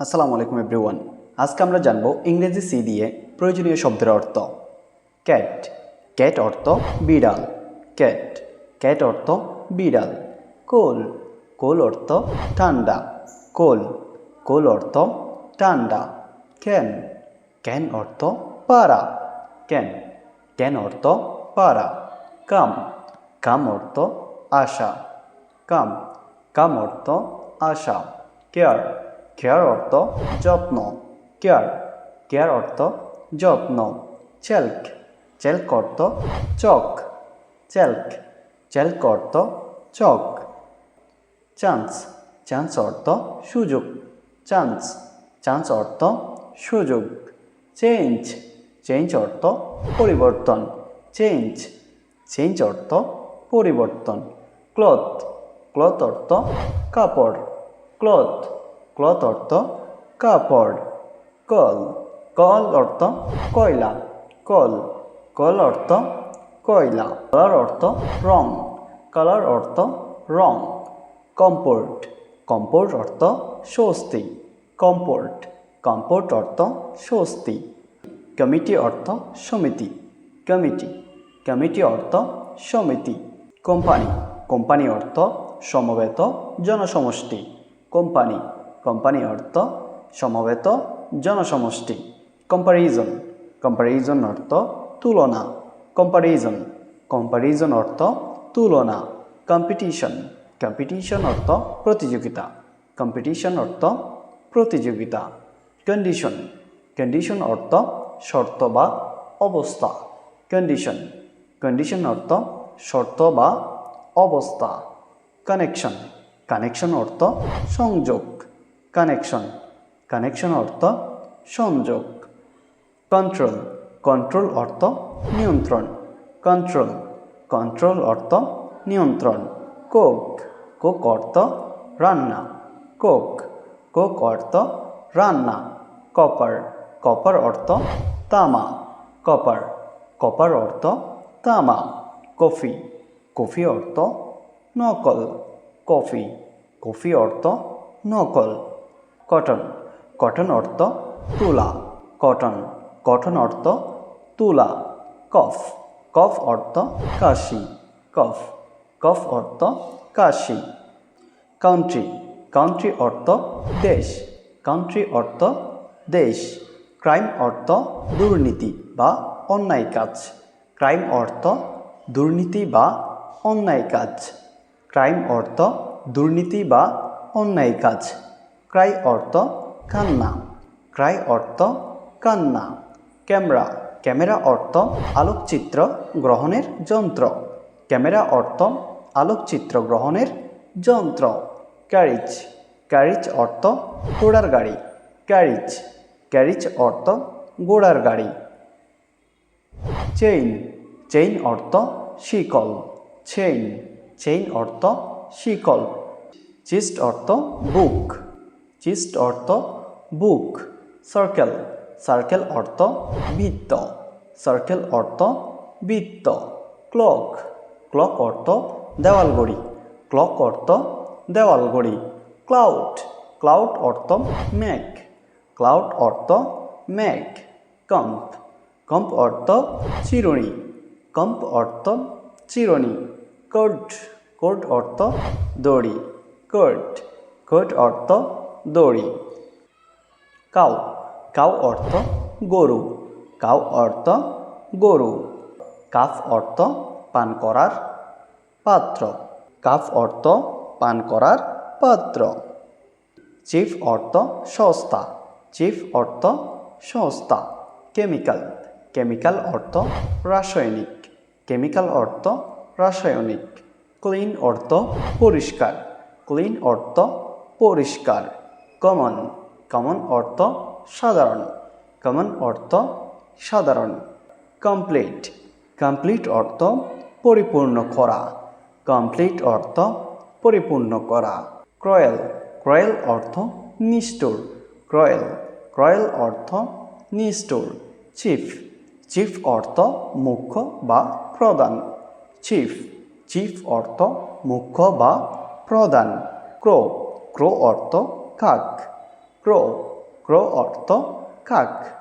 আসসালামু আলাইকুম এভরিওয়ান। আজকে আমরা জানব ইংরেজি সি দিয়ে প্রয়োজনীয় শব্দের অর্থ। ক্যাট। ক্যাট অর্থ বিড়াল। ক্যাট। ক্যাট অর্থ বিড়াল। কোল। কোল অর্থ ঠান্ডা। কোল। কোল অর্থ ঠান্ডা। ক্যান। ক্যান অর্থ পারা ক্যান। ক্যান অর্থ পারা কাম। কাম অর্থ আশা। কাম। কাম অর্থ আশা। কেয়ার। কেয়ার অর্থ যত্ন। কেয়ার কেয়ার অর্থ যত্ন। চেল্ক চেল্ক অর্থ চক। চেল্ক চেল্ক অর্থ চক। চান্স চান্স অর্থ সুযোগ। চান্স চান্স অর্থ সুযোগ। চেঞ্জ চেঞ্জ অর্থ পরিবর্তন। চেঞ্জ চেঞ্জ অর্থ পরিবর্তন। ক্লথ ক্লথ অর্থ কাপড়। ক্লথ ক্লথ অর্থ কাপড়। কল। কল অর্থ কয়লা। কল। কল অর্থ কয়লা। কালার অর্থ রং। কালার অর্থ রং। কম্পোর্ট। কম্পোর্ট অর্থ স্বস্তি। কম্পোর্ট। কম্পোর্ট অর্থ স্বস্তি। কমিটি অর্থ সমিতি। কমিটি। কমিটি অর্থ সমিতি। কোম্পানি। কোম্পানি অর্থ সমবেত জনসমষ্টি। কোম্পানি। কোম্পানি অর্থ সমবেত জনসমষ্টি। কম্পারিজন কম্পারিজন অর্থ তুলনা। কম্পারিজন কম্পারিজন অর্থ তুলনা। কম্পিটিশন কম্পিটিশন অর্থ প্রতিযোগিতা। কম্পিটিশন অর্থ প্রতিযোগিতা। কন্ডিশন কন্ডিশন অর্থ শর্ত বা অবস্থা। কন্ডিশন কন্ডিশন অর্থ শর্ত বা অবস্থা। কানেকশন কানেকশন অর্থ সংযোগ। কানেকশন কানেকশন অর্থ সংযোগ। কন্ট্রোল কন্ট্রোল অর্থ নিয়ন্ত্রণ। কন্ট্রোল কন্ট্রোল অর্থ নিয়ন্ত্রণ। কোক কোক অর্থ রান্না। কোক কোক অর্থ রান্না। কপার কপার অর্থ তামা। কপার কপার অর্থ তামা। কফি কফি অর্থ নকল। কফি কফি অর্থ নকল। কটন। কটন অর্থ তুলা। কটন। কটন অর্থ তুলা। কফ। কফ অর্থ কাশি। কফ। কফ অর্থ কাশি। কাউন্ট্রি। কাউন্ট্রি অর্থ দেশ। কাউন্ট্রি অর্থ দেশ। ক্রাইম অর্থ দুর্নীতি বা অন্যায় কাজ। ক্রাইম অর্থ দুর্নীতি বা অন্যায় কাজ। ক্রাইম অর্থ দুর্নীতি বা অন্যায় কাজ। ক্রাই অর্থ কান্না। ক্রাই অর্থ কান্না। ক্যামেরা। ক্যামেরা অর্থ আলোকচিত্র গ্রহণের যন্ত্র। ক্যামেরা অর্থ আলোকচিত্র গ্রহণের যন্ত্র। ক্যারিজ ক্যারিজ অর্থ ঘোড়ার গাড়ি। ক্যারিজ ক্যারিজ অর্থ ঘোড়ার গাড়ি। চেইন। চেইন অর্থ শিকল। চেইন। চেইন অর্থ শিকল। চিস্ট অর্থ বুক। চিস্ট অর্থ বুক সার্কেল সার্কেল অর্থ বৃত্ত সার্কেল অর্থ বৃত্ত ক্লক ক্লক অর্থ দেওয়াল ঘড়ি ক্লক অর্থ দেওয়াল ঘড়ি ক্লাউড ক্লাউড অর্থ মেঘ ক্লাউড অর্থ মেঘ কম্প কম্প অর্থ চিরুনি কম্প অর্থ চিরুনি কোট কোট অর্থ দড়ি কোট কোট অর্থ দড়ি। কাউ কাউ অর্থ গরু, কাউ অর্থ গরু। কাফ অর্থ পান করার পাত্র, কাফ অর্থ পান করার পাত্র। চিফ অর্থ সস্তা, চিফ অর্থ সস্তা। কেমিক্যাল কেমিক্যাল অর্থ রাসায়নিক, কেমিক্যাল অর্থ রাসায়নিক। ক্লিন অর্থ পরিষ্কার, ক্লিন অর্থ পরিষ্কার। কমন কমন অর্থ সাধারণ কমন অর্থ সাধারণ। কমপ্লিট কমপ্লিট অর্থ পরিপূর্ণ করা। কমপ্লিট অর্থ পরিপূর্ণ করা। ক্রয়েল ক্রয়েল অর্থ নিষ্ঠুর। ক্রয়েল ক্রয়েল অর্থ নিষ্ঠুর। চিফ চিফ অর্থ মুখ্য বা প্রধান। চিফ চিফ অর্থ মুখ্য বা প্রধান। ক্রো ক্রো অর্থ কাক ক্রো ক্রো অর্থ কাক